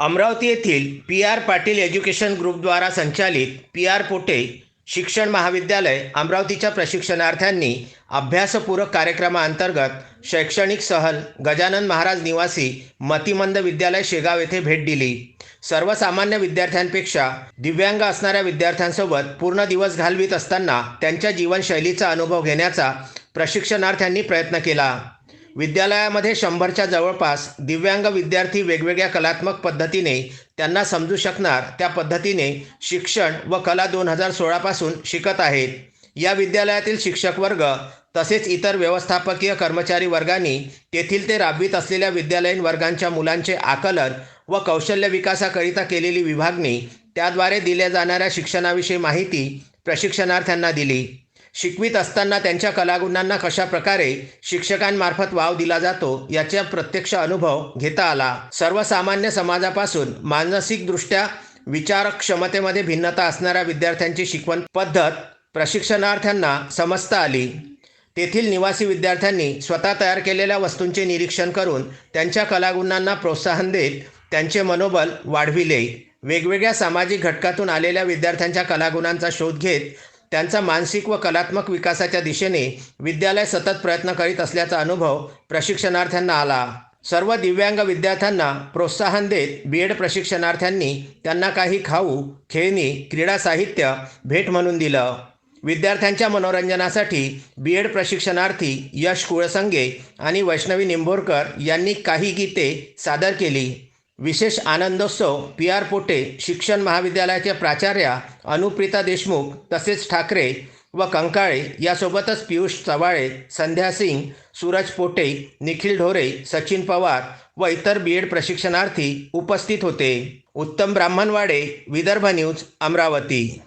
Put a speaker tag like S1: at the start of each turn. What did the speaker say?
S1: अमरावती येथील P R Patil education ग्रुपद्वारा संचालित पी आर पोटे शिक्षण महाविद्यालय अमरावतीच्या प्रशिक्षणार्थ्यांनी अभ्यासपूरक कार्यक्रमाअंतर्गत शैक्षणिक सहल गजानन महाराज निवासी मतिमंद विद्यालय शेगाव येथे भेट दिली. सर्वसामान्य विद्यार्थ्यांपेक्षा दिव्यांग असणाऱ्या विद्यार्थ्यांसोबत पूर्ण दिवस घालवित असताना त्यांच्या जीवनशैलीचा अनुभव घेण्याचा प्रशिक्षणार्थ्यांनी प्रयत्न केला. विद्यालयामध्ये शंभरच्या जवळपास दिव्यांग विद्यार्थी वेगवेगळ्या कलात्मक पद्धतीने त्यांना समजू शकणार त्या पद्धतीने शिक्षण व कला दोन हजार सोळापासून शिकत आहेत. या विद्यालयातील शिक्षक वर्ग तसेच इतर व्यवस्थापकीय कर्मचारी वर्गांनी तेथील ते राबवित असलेल्या विद्यालयीन वर्गांच्या मुलांचे आकलन व कौशल्य विकासाकरिता केलेली विभागणी त्याद्वारे दिल्या जाणाऱ्या शिक्षणाविषयी माहिती प्रशिक्षणार्थ्यांना दिली. शिकवित असताना त्यांच्या कलागुणांना कशा प्रकारे शिक्षकांमार्फत वाव दिला जातो याचा प्रत्यक्ष अनुभव घेता आला. सर्वसामान्य समाजापासून मानसिकदृष्ट्या विचारक्षमतेमध्ये भिन्नता असणाऱ्या विद्यार्थ्यांची शिकवण पद्धत प्रशिक्षणार्थ्यांना समजता आली. तेथील निवासी विद्यार्थ्यांनी स्वतः तयार केलेल्या वस्तूंचे निरीक्षण करून त्यांच्या कलागुणांना प्रोत्साहन देत त्यांचे मनोबल वाढविले. वेगवेगळ्या सामाजिक घटकातून आलेल्या विद्यार्थ्यांच्या कलागुणांचा शोध घेत त्यांचा मानसिक व कलात्मक विकासाच्या दिशेने विद्यालय सतत प्रयत्न करीत असल्याचा अनुभव प्रशिक्षणार्थ्यांना आला. सर्व दिव्यांग विद्यार्थ्यांना प्रोत्साहन देत बी एड प्रशिक्षणार्थ्यांनी त्यांना काही खाऊ खेळणी क्रीडा साहित्य भेट म्हणून दिलं. विद्यार्थ्यांच्या मनोरंजनासाठी बी एड प्रशिक्षणार्थी यश कुळसंगे आणि वैष्णवी निंबोरकर यांनी काही गीते सादर केली. विशेष आनंदोत्सव पी आर पोटे शिक्षण महाविद्यालयाच्या प्राचार्या अनुप्रिता देशमुख तसेच ठाकरे व कंकाळे यासोबतच पियुष चवाळे संध्या सिंग सूरज पोटे निखिल ढोरे सचिन पवार व इतर बी एड प्रशिक्षणार्थी उपस्थित होते. उत्तम ब्राह्मणवाडे विदर्भ न्यूज अमरावती.